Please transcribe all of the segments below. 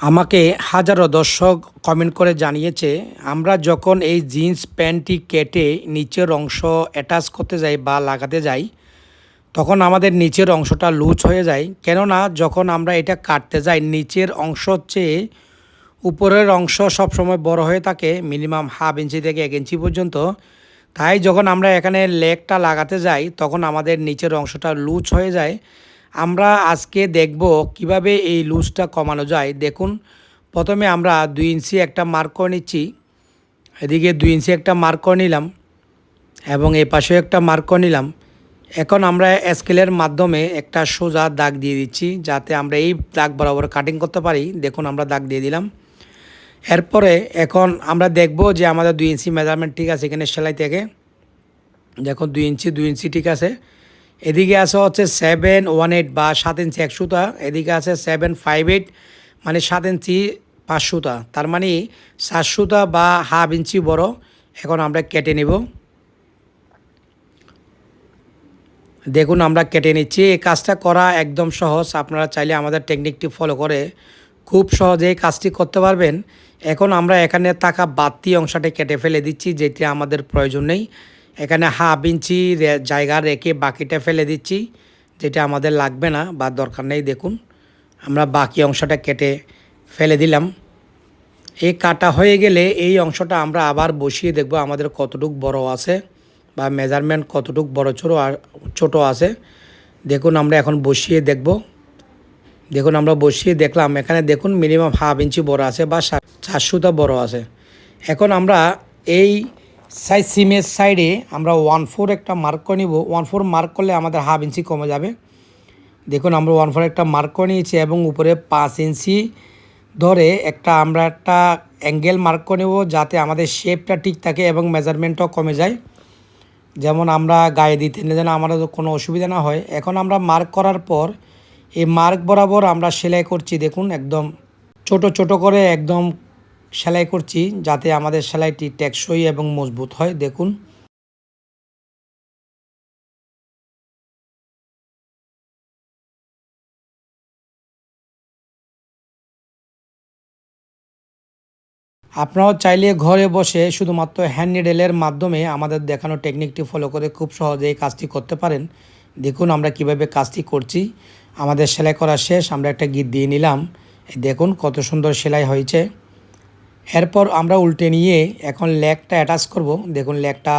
আমাকে হাজারো দর্শক কমেন্ট করে জানিয়েছে, আমরা যখন এই জিন্স প্যান্টটি কেটে নিচের অংশ অ্যাটাচ করতে যাই বা লাগাতে যাই, তখন আমাদের নিচের অংশটা লুজ হয়ে যায়। কেননা যখন আমরা এটা কাটতে যাই, নিচের অংশ চেয়ে উপরের অংশ সবসময় বড় হয়ে থাকে মিনিমাম হাফ ইঞ্চি থেকে এক ইঞ্চি পর্যন্ত। তাই যখন আমরা এখানে লেগটা লাগাতে যাই, তখন আমাদের নিচের অংশটা লুজ হয়ে যায়। আমরা আজকে দেখব কীভাবে এই লুজটা কমানো যায়। দেখুন, প্রথমে আমরা দুই ইঞ্চি একটা মার্ক করে নিচ্ছি। এদিকে দুই ইঞ্চি একটা মার্ক করে নিলাম এবং এই পাশেও একটা মার্ক করে নিলাম। এখন আমরা স্কেলের মাধ্যমে একটা সোজা দাগ দিয়ে দিচ্ছি যাতে আমরা এই দাগ বরাবর কাটিং করতে পারি। দেখুন, আমরা দাগ দিয়ে দিলাম। এরপরে এখন আমরা দেখব যে আমাদের দুই ইঞ্চি মেজারমেন্ট ঠিক আছে এখানে সেলাই থেকে। দেখুন, দুই ইঞ্চি দুই ইঞ্চি ঠিক আছে। এদিকে আছে হচ্ছে সেভেন ওয়ান এইট বা সাত ইঞ্চি এক সুতা। এদিকে আছে সেভেন ফাইভ এইট মানে সাত ইঞ্চি পাঁচ সুতা। তার মানে সাত সুতা বা হাফ ইঞ্চি বড়। এখন আমরা কেটে নেব। দেখুন, আমরা কেটে নিচ্ছি। এই কাজটা করা একদম সহজ। আপনারা চাইলে আমাদের টেকনিকটি ফলো করে খুব সহজে এই কাজটি করতে পারবেন। এখন আমরা এখানে থাকা বাড়তি অংশটা কেটে ফেলে দিচ্ছি, যেটি আমাদের প্রয়োজন নেই। এখানে হাফ ইঞ্চি জায়গা রেখে বাকিটা ফেলে দিচ্ছি, যেটা আমাদের লাগবে না বা দরকার নেই, দেখুন। আমরা বাকি অংশটা কেটে ফেলে দিলাম। এই কাটা হয়ে গেলে এই অংশটা আমরা আবার বসিয়ে দেখব আমাদের কতটুক বড় আছে বা মেজারমেন্ট কতটুক বড় ছোটো ছোটো আছে। দেখুন, আমরা এখন বসিয়ে দেখব। দেখুন, আমরা বসিয়ে দেখলাম, এখানে দেখুন মিনিমাম হাফ ইঞ্চি বড় আছে বা চারশোটা বড় আছে। এখন আমরা এই সাইড সিমের সাইডে আমরা ওয়ান ফোর একটা মার্ক করে নিব। ওয়ান ফোর মার্ক করলে আমাদের হাফ ইঞ্চি কমে যাবে। দেখুন, আমরা ওয়ান ফোর একটা মার্ক করে নিয়েছি এবং উপরে পাঁচ ইঞ্চি ধরে একটা আমরা একটা অ্যাঙ্গেল মার্ক করে নেব যাতে আমাদের শেপটা ঠিক থাকে এবং মেজারমেন্টটাও কমে যায়। যেমন আমরা গায়ে দিতে যেন আমাদের কোনো অসুবিধা না হয়। এখন আমরা মার্ক করার পর এই মার্ক বরাবর আমরা সেলাই করছি। দেখুন, একদম ছোট ছোট করে একদম সেলাই করছি যাতে আমাদের সেলাইটি টেকসই এবং মজবুত হয়। দেখুন। আপনারাও চাইলে ঘরে বসে শুধুমাত্র হ্যান্ড নিডেলের মাধ্যমে আমাদের দেখানো টেকনিকটি ফলো করে খুব সহজেই কাজটি করতে পারেন। দেখুন আমরা কীভাবে কাজটি করছি। আমাদের সেলাই করা শেষ, আমরা একটা গিট দিয়ে নিলাম। দেখুন কত সুন্দর সেলাই হয়েছে। এরপর আমরা উল্টে নিয়ে এখন লেগটা অ্যাটাচ করব। দেখুন লেগটা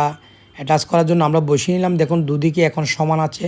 অ্যাটাচ করার জন্য আমরা বসিয়ে নিলাম। দেখুন দুদিকে এখন সমান আছে।